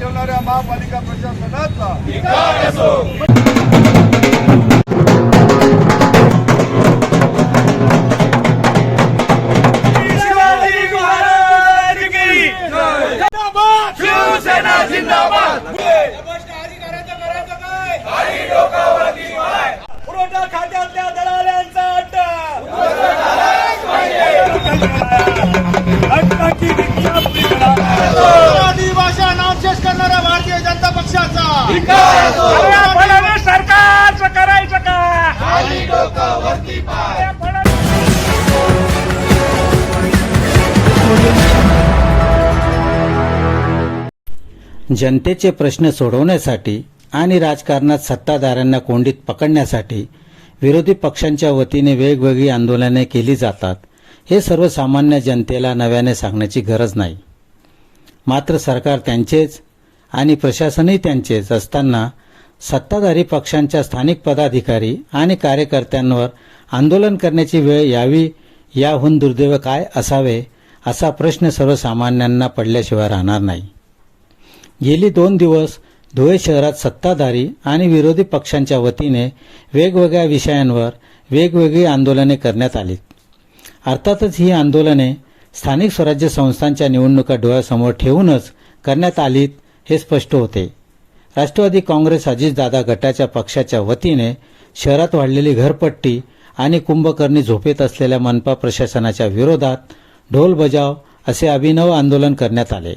ठेवणाऱ्या महापालिका प्रशासनाचा खात्यातल्या फडणवीस सरकारचं करायचं का जनतेचे प्रश्न सोडवण्यासाठी आणि राजकारणात सत्ताधाऱ्यांना कोंडीत पकडण्यासाठी विरोधी पक्षांच्या वतीने वेगवेगळी आंदोलने केली जातात हे सर्वसामान्य जनतेला नव्याने सांगण्याची गरज नाही. मात्र सरकार त्यांचेच आणि प्रशासनही त्यांचेच असताना सत्ताधारी पक्षांच्या स्थानिक पदाधिकारी आणि कार्यकर्त्यांवर आंदोलन करण्याची वेळ यावी याहून दुर्दैव काय असावे असा प्रश्न सर्वसामान्यांना पडल्याशिवाय राहणार नाही. गेली दोन दिवस धुळे शहरात सत्ताधारी आणि विरोधी पक्षांच्या वतीने वेगवेगळ्या विषयांवर वेगवेगळी आंदोलने करण्यात आली अर्थातच ही आंदोलने स्थानिक स्वराज्य संस्थांच्या निवडणुका डोळ्यासमोर ठेवूनच करण्यात आलीत हे स्पष्ट होते. राष्ट्रवादी काँग्रेस अजितदादा गटाच्या पक्षाच्या वतीने शहरात वाढलेली घरपट्टी आणि कुंभकर्णी झोपेत असलेल्या मनपा प्रशासनाच्या विरोधात ढोल बजाव असे अभिनव आंदोलन करण्यात आले.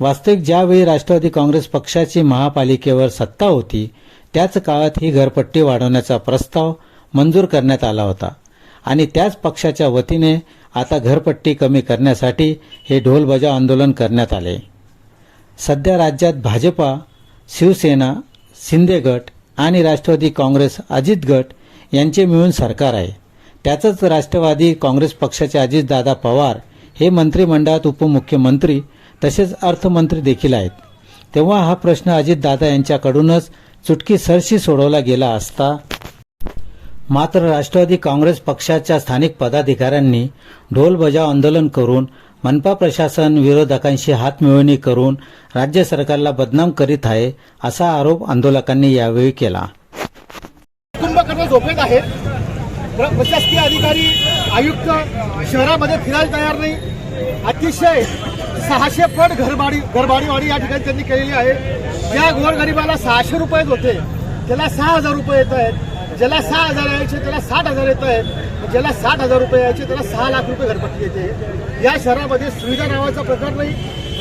वास्तविक ज्यावेळी राष्ट्रवादी काँग्रेस पक्षाची महापालिकेवर सत्ता होती त्याच काळात ही घरपट्टी वाढवण्याचा प्रस्ताव मंजूर करण्यात आला होता आणि त्याच पक्षाच्या वतीने आता घरपट्टी कमी करण्यासाठी हे ढोल बजाव आंदोलन करण्यात आले. सध्या राज्यात भाजपा शिवसेना शिंदे गट आणि राष्ट्रवादी काँग्रेस अजित गट यांचे मिळून सरकार आहे. त्याचंच राष्ट्रवादी काँग्रेस पक्षाचे अजितदादा पवार हे मंत्रिमंडळात उपमुख्यमंत्री तसेच अर्थमंत्री देखील आहेत. तेव्हा हा प्रश्न अजितदादा यांच्याकडूनच चुटकी सरशी सोडवला गेला असता मात्र राष्ट्रवादी काँग्रेस पक्षाच्या स्थानिक पदाधिकाऱ्यांनी ढोल बजाव आंदोलन करून मनपा प्रशासन विरोधकांशी हातमिळवणी करून राज्य सरकारला बदनाम करीत आहे असा आरोप आंदोलकांनी यावेळी केला. कुंभकर्ण झोपेत आहेत. प्रशासकीय अधिकारी आयुक्त शहरामध्ये फिरायला तयार नाही. अतिशय सहाशे पट घरबाडी घरबाडीवाडी या ठिकाणी त्यांनी केलेली आहे. ज्या गोरगरिबाला सहाशे रुपये होते त्याला सहा हजार रुपये येत आहेत. ज्याला सहा हजार यायचे त्याला साठ हजार येत आहेत ज्याला साठ हजार रुपये यायचे त्याला सहा लाख रुपये घरपट्टी येते. या शहरामध्ये सुविधा नावाचा प्रकार नाही.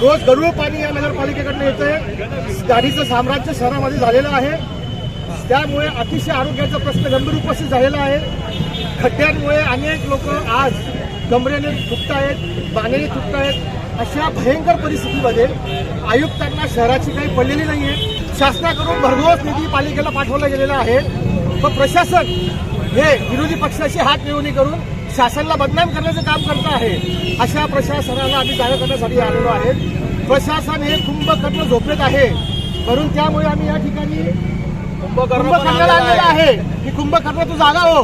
रोज गरुळ पाणी या नगरपालिकेकडनं येतंय. गाडीचं साम्राज्य शहरामध्ये झालेलं आहे. त्यामुळे अतिशय आरोग्याचा प्रश्न गंभीर उपस्थित झालेला आहे. खड्ड्यांमुळे अनेक लोक आज कमरेने तुटतायत बाणेने आहेत अशा भयंकर परिस्थितीमध्ये आयुक्तांना शहराची काही पडलेली नाही आहे शासनाकडून भरघोस निधी पालिकेला पाठवला गेलेला आहे. पण प्रशासन हे विरोधी पक्षाची हात मिळवणी करून शासनाला बदनाम करण्याचं काम करत आहे अशा प्रशासनाला आम्ही जागा करण्यासाठी आलेलो आहे. प्रशासन हे कुंभकर्ण झोपेत आहे म्हणून त्यामुळे आम्ही या ठिकाणी कुंभकर्णाला आणलेला आहे. की कुंभकर्ण तू जागा हो.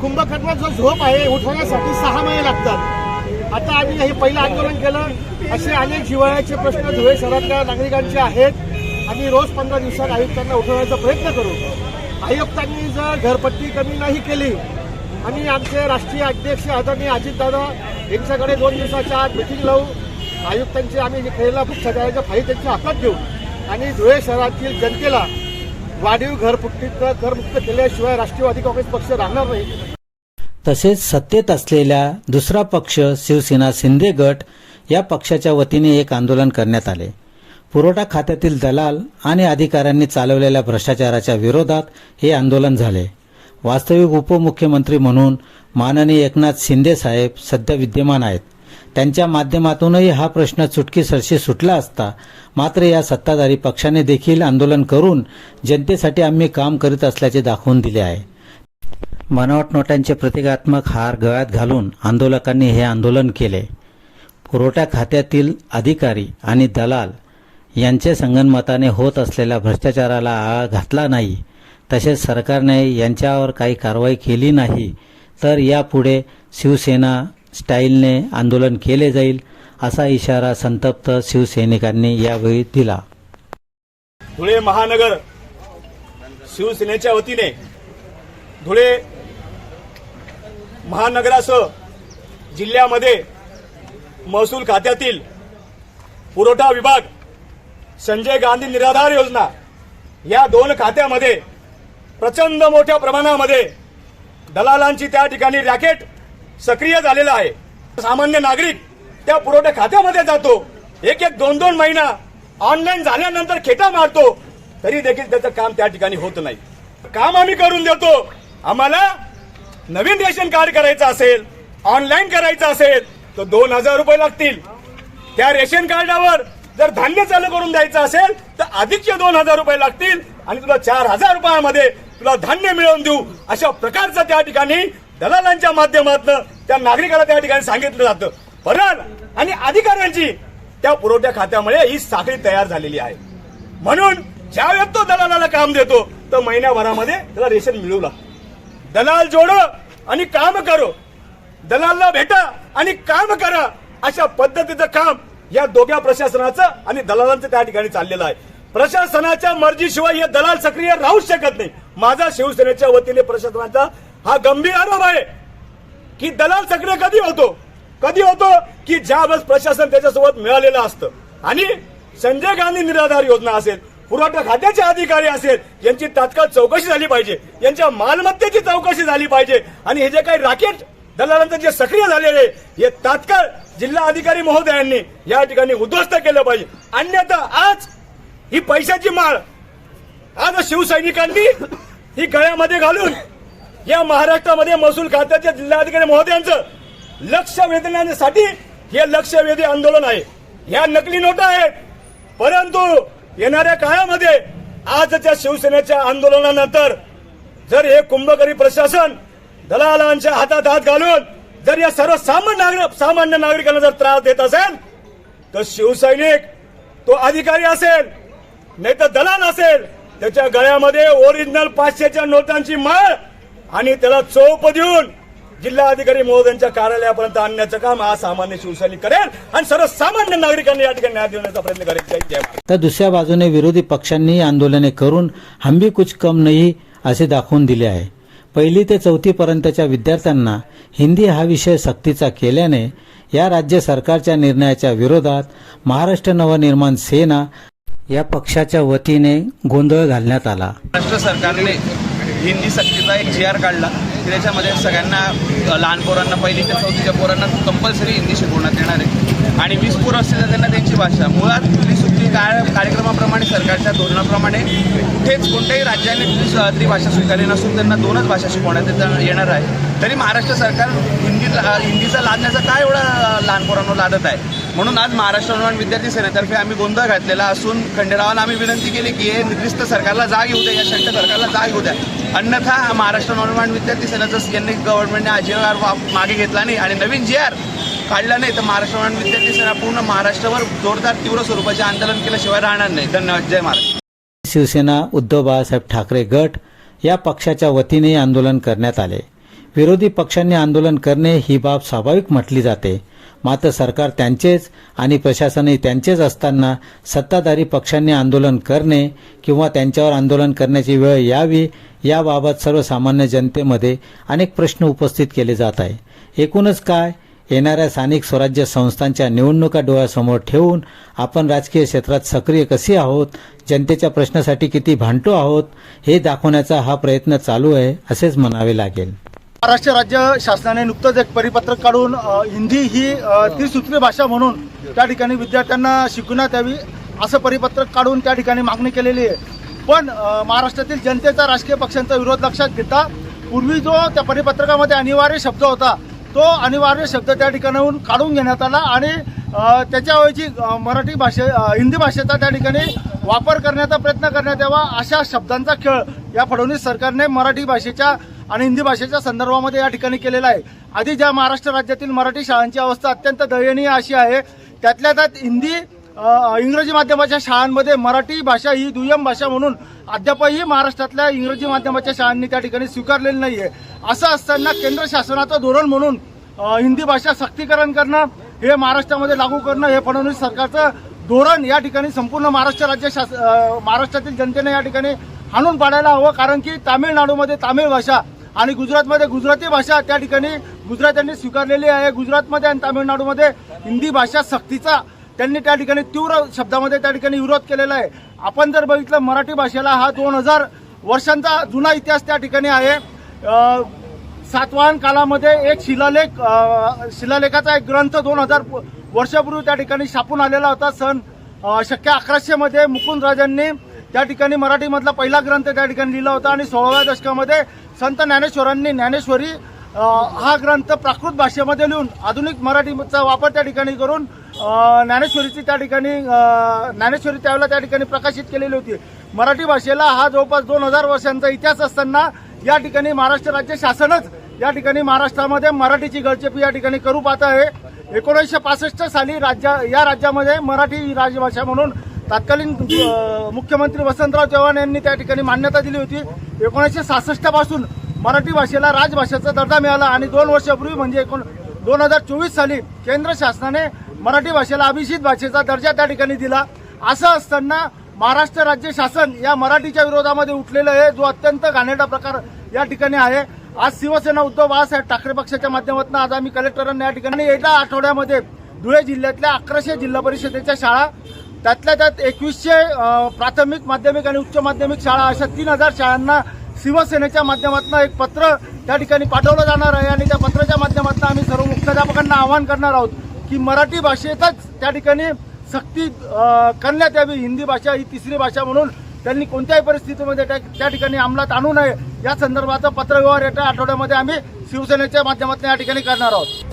कुंभकर्ण जो झोप आहे उठवण्यासाठी सहा महिने लागतात. आता आम्ही हे पहिलं आंदोलन केलं. असे अनेक जिव्हाळ्याचे प्रश्न धुळे शहरातल्या नागरिकांचे आहेत. आम्ही रोज पंधरा दिवसात आयुक्तांना उठवण्याचा प्रयत्न करू. आयुक्तांनी जर घरपट्टी कमी नाही केली आणि आमचे राष्ट्रीय अध्यक्ष आदरणीय अजितदादा यांच्याकडे दोन दिवसाच्या आत मिटिंग लावू आयुक्तांची आम्ही जे खेळला भ्रष्टाचाराच्या फाईल त्यांच्या हातात घेऊ. आणि धुळे शहरातील जनतेला वाढीव घरपट्टीचं करमुक्त केल्याशिवाय राष्ट्रवादी काँग्रेस पक्ष राहणार नाही. तसेच सत्तेत असलेल्या दुसरा पक्ष शिवसेना शिंदे गट या पक्षाच्या वतीने एक आंदोलन करण्यात आले. पुरवठा खात्यातील दलाल आणि अधिकाऱ्यांनी चालवलेल्या भ्रष्टाचाराच्या विरोधात हे आंदोलन झाले. वास्तविक उपमुख्यमंत्री म्हणून माननीय एकनाथ शिंदे साहेब सध्या विद्यमान आहेत. त्यांच्या माध्यमातूनही हा प्रश्न चुटकीसरशी सुटला असता मात्र या सत्ताधारी पक्षाने देखील आंदोलन करून जनतेसाठी आम्ही काम करीत असल्याचे दाखवून दिले आहे. बनावट नोटांचे प्रतिकात्मक हार गळ्यात घालून आंदोलकांनी हे आंदोलन केले. पुरवठा खात्यातील अधिकारी आणि दलाल यांचे संगनमताने होत असलेल्या भ्रष्टाचाराला आळा घातला नाही. तसेच सरकारने यांच्यावर काही कारवाई केली नाही तर यापुढे शिवसेना स्टाईलने आंदोलन केले जाईल असा इशारा संतप्त शिवसैनिकांनी यावेळी दिला. धुळे महानगर शिवसेनेच्या वतीने धुळे महानगरासह जिल्ह्यामध्ये महसूल खात्यातील पुरवठा विभाग संजय गांधी निराधार योजना. या दोन खात्यामध्ये प्रचंड मोठ्या प्रमाणामध्ये दलालांची त्या ठिकाणी रॅकेट सक्रिय झालेलं आहे. सामान्य नागरिक त्या पुरवठा खात्यामध्ये जातो. एक एक दोन दोन महिना ऑनलाईन झाल्यानंतर खेटा मारतो. तरी देखील त्याचं काम त्या ठिकाणी होत नाही. काम आम्ही करून देतो. आम्हाला नवीन रेशन कार्ड करायचं असेल ऑनलाईन करायचं असेल तर दोन हजार रुपये लागतील. त्या रेशन कार्डावर जर धान्य चालू करून द्यायचं असेल तर अधिकचे दोन हजार रुपये लागतील आणि तुला चार हजार रुपयामध्ये तुला धान्य मिळवून देऊ. अशा प्रकारचं त्या ठिकाणी दलालांच्या माध्यमातून त्या नागरिकाला त्या ठिकाणी सांगितलं जातं. भरण आणि अधिकाऱ्यांची त्या पुरवठ्या खात्यामुळे ही साखळी तयार झालेली आहे. म्हणून ज्यावेळेस तो दलालाला काम देतो तर महिन्याभरामध्ये त्याला रेशन मिळू लागतं. दलाल जोडो आणि काम करो. दलालला भेटा आणि काम करा. अशा पद्धतीचं काम या दोघ्या प्रशासनाचं आणि दलालांचं त्या ठिकाणी चाललेलं आहे. प्रशासनाच्या मर्जीशिवाय हे दलाल सक्रिय राहूच शकत नाही. माझा शिवसेनेच्या वतीने प्रशासनाचा हा गंभीर आरोप आहे की दलाल सक्रिय कधी होतो? कधी होतो की ज्यावेळेस प्रशासन त्याच्यासोबत मिळालेलं असतं? आणि संजय गांधी निराधार योजना असेल पुरवठा खात्याचे अधिकारी असेल यांची तात्काळ चौकशी झाली पाहिजे. यांच्या मालमत्तेची चौकशी झाली पाहिजे. आणि हे जे काही राकेट दलालांचं जे सक्रिय झालेले हे तात्काळ जिल्हा अधिकारी महोदयांनी या ठिकाणी उद्ध्वस्त केलं पाहिजे. अन्यथा आज ही पैशाची माळ आज शिवसैनिकांनी ही गळ्यामध्ये घालून या महाराष्ट्रामध्ये महसूल खात्याच्या जिल्हाधिकारी महोदयांचं लक्ष वेधण्यासाठी हे लक्षवेधी आंदोलन आहे. ह्या नकली नोटा आहेत. परंतु येणाऱ्या काळामध्ये आजच्या शिवसेनेच्या आंदोलनानंतर जर हे कुंभकरी प्रशासन दलालांच्या हातात हात घालून जर या सर्व सामान्य नागरिक सामान्य नागरिकांना जर त्रास देत असेल तर शिवसैनिक तो अधिकारी असेल नाही तर दलाल असेल त्याच्या गळ्यामध्ये ओरिजिनल पाचशेच्या नोटांची माळ आणि त्याला चोप देऊन जिल्हाधिकारी महोदयांच्या कार्यालयापर्यंत आणण्याचं काम हा सामान्य शिवसैनिक करेल आणि सर्वसामान्य नागरिकांनी या ठिकाणी न्याय देण्याचा प्रयत्न करेल. तर दुसऱ्या बाजूने विरोधी पक्षांनी आंदोलने करून हम कुछ कम नाही असे दाखवून दिले आहे. पहिली ते चौथीपर्यंतच्या विद्यार्थ्यांना हिंदी हा विषय सक्तीचा केल्याने या राज्य सरकारच्या निर्णयाच्या विरोधात महाराष्ट्र नवनिर्माण सेना या पक्षाच्या वतीने गोंधळ घालण्यात आला. महाराष्ट्र सरकारने हिंदी सक्तीचा एक जी आर काढला की त्याच्यामध्ये सगळ्यांना लहान पोरांना पहिली ते चौथीच्या पोरांना कंपल्सरी हिंदी शिकवण्यात येणार आहे. आणि वीस पोरं असतील तर त्यांना त्यांची भाषा. मुळात त्रिसुत्री काळ कार्यक्रमाप्रमाणे सरकारच्या धोरणाप्रमाणे कुठेच कोणत्याही राज्याने ती त्रिभाषा स्वीकारली नसून त्यांना दोनच भाषा शिकवण्यात येणार आहे. तरी महाराष्ट्र सरकार हिंदी हिंदीचा लादण्याचा काय एवढा लहान पोरांवर लादत आहे? म्हणून आज महाराष्ट्र निर्माण विद्यार्थी सेनेतर्फे आम्ही गोंधळ घातलेला असून खंडेरावाला आम्ही विनंती केली की हे निकृष्ट सरकारला जाग येऊ द्या या शंट सरकारला जाग येऊ द्या. अन्यथा महाराष्ट्र नवनिर्माण विद्यार्थी सेनेचं यांनी गव्हर्नमेंटने हा जी आर मागे घेतला नाही आणि नवीन जी आर काढला नाही तर महाराष्ट्र नवनिर्माण विद्यार्थी सेना पूर्ण महाराष्ट्रावर जोरदार तीव्र स्वरूपाचे आंदोलन केल्याशिवाय राहणार नाही. धन्यवाद. जय महाराष्ट्र. शिवसेना उद्धव बाळासाहेब ठाकरे गट या पक्षाच्या वतीने आंदोलन करण्यात आले. विरोधी पक्षांनी आंदोलन करणे ही बाब स्वाभाविक म्हटली जाते. मात्र सरकार त्यांचेच आणि प्रशासनही त्यांचेच असताना सत्ताधारी पक्षांनी आंदोलन करणे किंवा त्यांच्यावर आंदोलन करण्याची वेळ यावी याबाबत सर्वसामान्य जनतेमध्ये अनेक प्रश्न उपस्थित केले जात आहे एकूणच काय? येणाऱ्या स्थानिक स्वराज्य संस्थांच्या निवडणुका डोळ्यासमोर ठेवून आपण राजकीय क्षेत्रात सक्रिय कसे आहोत? जनतेच्या प्रश्नासाठी किती भांडतो आहोत? हे दाखवण्याचा हा प्रयत्न चालू आहे असेच म्हणावे लागेल. महाराष्ट्र राज्य शासनाने नुकतंच एक परिपत्रक काढून हिंदी ही त्रिसूत्री भाषा म्हणून त्या ठिकाणी विद्यार्थ्यांना शिकवण्यात यावी असं परिपत्रक काढून त्या ठिकाणी मागणी केलेली आहे. पण महाराष्ट्रातील जनतेचा राजकीय पक्षांचा विरोध लक्षात घेता पूर्वी जो त्या परिपत्रकामध्ये अनिवार्य शब्द होता तो अनिवार्य शब्द त्या ठिकाणाहून काढून घेण्यात आला आणि त्याच्याऐवजी मराठी भाषे हिंदी भाषेचा त्या ठिकाणी वापर करण्याचा प्रयत्न करण्यात यावा अशा शब्दांचा खेळ या फडणवीस सरकारने मराठी भाषेच्या आणि हिंदी भाषेच्या संदर्भामध्ये या ठिकाणी केलेला आहे. आधी ज्या महाराष्ट्र राज्यातील मराठी शाळांची अवस्था अत्यंत दयनीय अशी आहे त्यातल्या त्यात हिंदी इंग्रजी माध्यमाच्या शाळांमध्ये मराठी भाषा ही दुय्यम भाषा म्हणून अद्यापही महाराष्ट्रातल्या इंग्रजी माध्यमाच्या शाळांनी त्या ठिकाणी स्वीकारलेली नाही आहे असं असताना केंद्र शासनाचं धोरण म्हणून हिंदी भाषा सक्तीकरण करणं हे महाराष्ट्रामध्ये लागू करणं हे फडणवीस सरकारचं धोरण या ठिकाणी संपूर्ण महाराष्ट्र राज्य शास महाराष्ट्रातील जनतेने या ठिकाणी हाणून पाडायला हवं. कारण की तामिळनाडूमध्ये तामिळ भाषा आणि गुजरातमध्ये गुजराती भाषा त्या ठिकाणी गुजरात्यांनी स्वीकारलेली आहे. गुजरातमध्ये आणि तामिळनाडूमध्ये हिंदी भाषा सक्तीचा त्यांनी त्या ठिकाणी तीव्र शब्दामध्ये त्या ठिकाणी विरोध केलेला आहे. आपण जर बघितलं मराठी भाषेला हा दोन हजार वर्षांचा जुना इतिहास त्या ठिकाणी आहे. सातवाहन कालामध्ये एक शिलालेख शिलालेखाचा एक ग्रंथ दोन हजार वर्षापूर्वी त्या ठिकाणी छापून आलेला होता. सन शक्य अकराशेमध्ये मुकुंद राजांनी त्या ठिकाणी मराठीमधला पहिला ग्रंथ त्या ठिकाणी लिहिला होता आणि सोळाव्या दशकामध्ये संत ज्ञानेश्वरांनी ज्ञानेश्वरी हा ग्रंथ प्राकृत भाषेमध्ये लिहून आधुनिक मराठीचा वापर त्या ठिकाणी करून ज्ञानेश्वरीची त्या ठिकाणी ज्ञानेश्वरी त्यावेळेला त्या ठिकाणी प्रकाशित केलेली होती. मराठी भाषेला हा जवळपास दोन हजार वर्षांचा इतिहास असताना या ठिकाणी महाराष्ट्र राज्य शासनच या ठिकाणी महाराष्ट्रामध्ये मराठीची गळचेपी या ठिकाणी करू पाहत आहे. एकोणीसशे पासष्ट साली राज्या या राज्यामध्ये मराठी राजभाषा म्हणून तत्कालीन मुख्यमंत्री वसंतराव चव्हाण यांनी त्या ठिकाणी मान्यता दिली होती. एकोणीसशे सहासष्टपासून मराठी भाषेला राजभाषेचा दर्जा मिळाला आणि दोन वर्षापूर्वी म्हणजे एकोण दोन हजार चोवीस साली केंद्र शासनाने मराठी भाषेला अभिषित भाषेचा दर्जा त्या ठिकाणी दिला. असं असताना महाराष्ट्र राज्य शासन या मराठीच्या विरोधामध्ये उठलेलं आहे जो अत्यंत घाणेरडा प्रकार या ठिकाणी आहे. आज शिवसेना उद्धव बाळासाहेब ठाकरे पक्षाच्या माध्यमातून आज आम्ही कलेक्टरांना या ठिकाणी येत्या आठवड्यामध्ये धुळे जिल्ह्यातल्या अकराशे जिल्हा परिषदेच्या शाळा त्यातल्या त्यात एकवीसशे प्राथमिक माध्यमिक आणि उच्च माध्यमिक शाळा अशा तीन हजार शाळांना शिवसेनेच्या माध्यमातून एक पत्र त्या ठिकाणी पाठवलं जाणार आहे आणि त्या पत्राच्या माध्यमातून आम्ही सर्व मुख्याध्यापकांना आवाहन करणार आहोत. की मराठी भाषेतच त्या ठिकाणी सक्ती करण्यात यावी. हिंदी भाषा ही तिसरी भाषा म्हणून त्यांनी कोणत्याही परिस्थितीमध्ये त्या त्या ठिकाणी अंमलात आणू नये. या संदर्भाचा पत्रव्यवहार येत्या आठवड्यामध्ये आम्ही शिवसेनेच्या माध्यमातून या ठिकाणी करणार आहोत.